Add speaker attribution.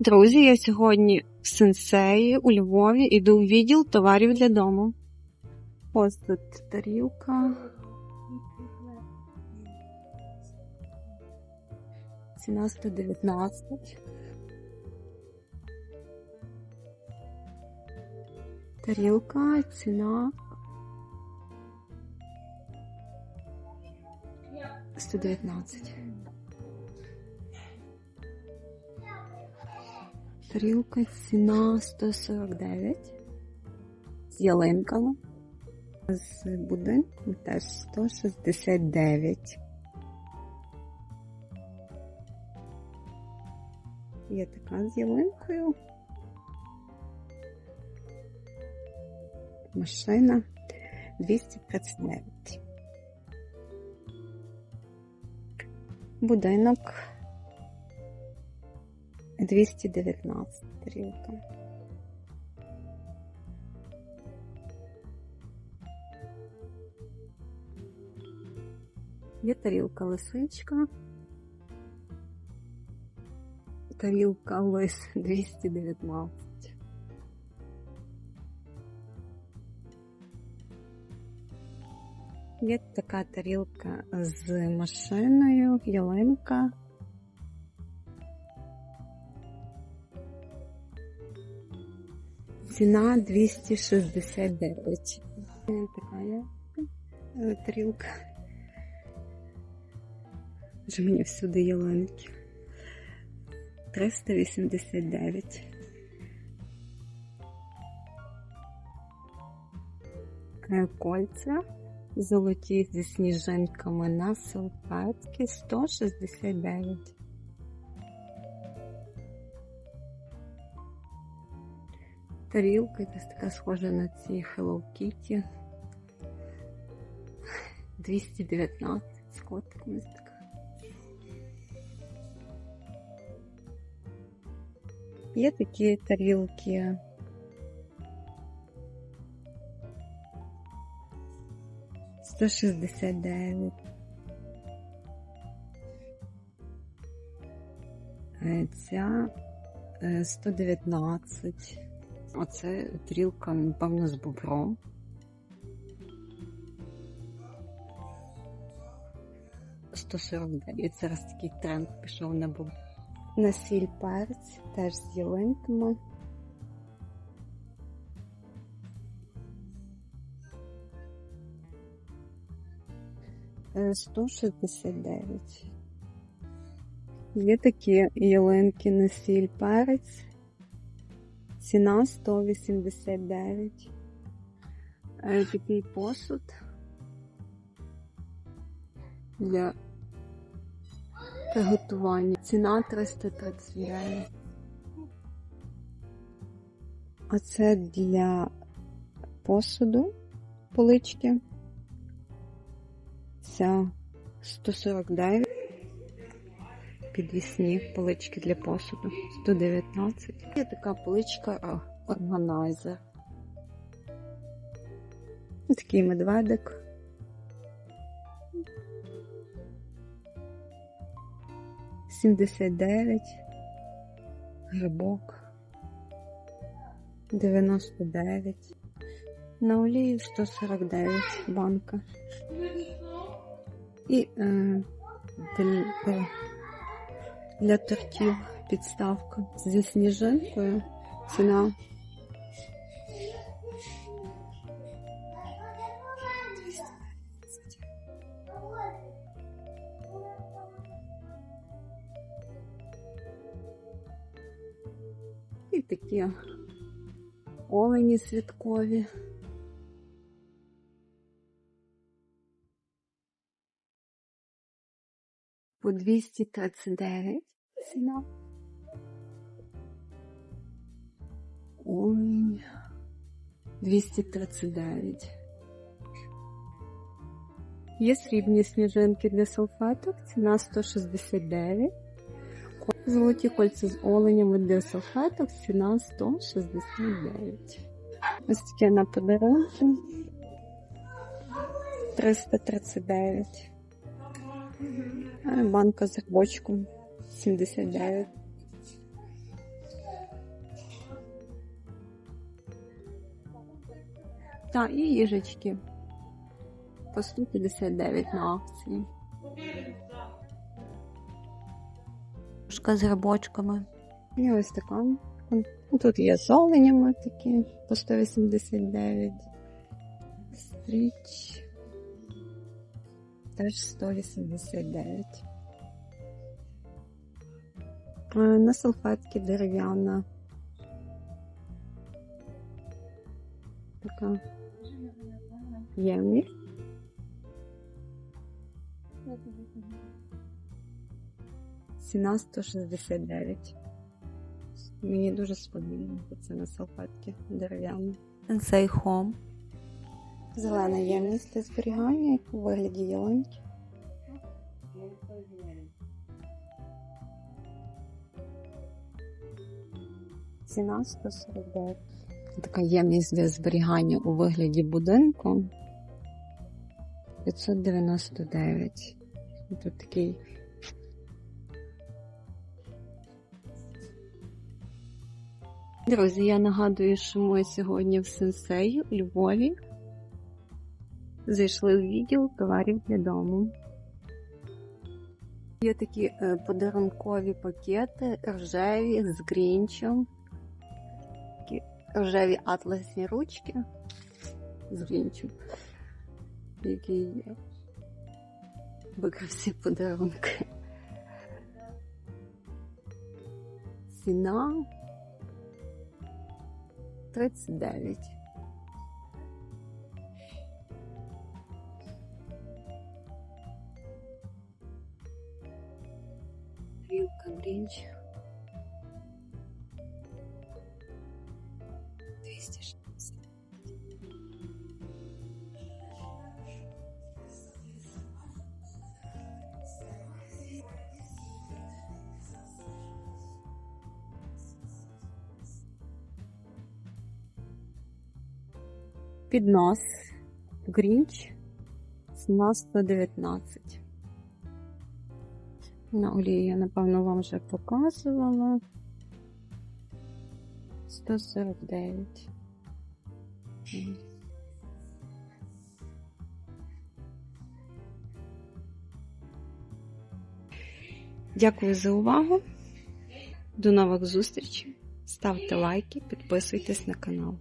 Speaker 1: Друзі, я сьогодні в сенсеї у Львові іду в відділ товарів для дому. Ось тут тарілка. Ціна 119. Тарілка, ціна 119. Тарілка ціна 149. З ялинками. З будинку теж 169. Є така з ялинкою. Машина 239. Будинок 219 тарілка. Є тарілка лисичка. Тарілка лис 219. Є така тарілка з машиною, ялинка. Ціна 269. Ось Така е, тарілка. Вже мені всюди ялинки. 389. Е, Кольця золоті зі сніжинками на салфетки 169. Тарілка якась така схожа на ці Hello Kitty. 219 з котиком така. Є такі тарілки. Сто шістдесят дев'ять. Ця е, 119. Оце тарілка, напевно, з бобром. Сто дев'ять. Зараз такий тренд пішов на бобр. На сіль перець, теж з ялинками. Е, 169. Є такі ялинки на сіль перець. Ціна 189. Е, Такий посуд для приготування. Ціна 339. А це для посуду полички. Ця 149. Підвісні полички для посуду 119. Є така поличка органайзер. Такий медведик. Сімдесят дев'ять. Грибок. Дев'яносто дев'ять. На олії 149 банка. І е, для, тортів підставка зі сніжинкою. Ціна. І такі олені святкові. По 239 ціна. Ой, 239. Є срібні сніжинки для салфеток, ціна 169. Золоті кольця з оленями для салфеток, ціна 169. Ось таке на подарунки. 339. Е, банка з грибочком 79. Та і їжечки по 159 на акції.
Speaker 2: Шка з грибочками.
Speaker 1: І ось така. Тут є з такі по 189. Стріч. Теж 189. Е, На салфетки дерев'яна. Така ємність. Ціна 169. Мені дуже сподобалося це на салфетки дерев'яні.
Speaker 2: Sensei Home.
Speaker 1: Зелена ємність для зберігання у вигляді ялинки. Ціна 149. Така ємність для зберігання у вигляді будинку. 599. Тут такий Друзі, я нагадую, що ми сьогодні в Сенсеї у Львові зайшли в відділ товарів для дому. Є такі е, подарункові пакети рожеві з грінчем. Такі рожеві атласні ручки з грінчем, які викрав всі подарунки. Ціна 39. Вілка Грінч. 260. Піднос Грінч ціна 119. На олії я, напевно, вам вже показувала. 149. Дякую за увагу. До нових зустрічей. Ставте лайки, підписуйтесь на канал.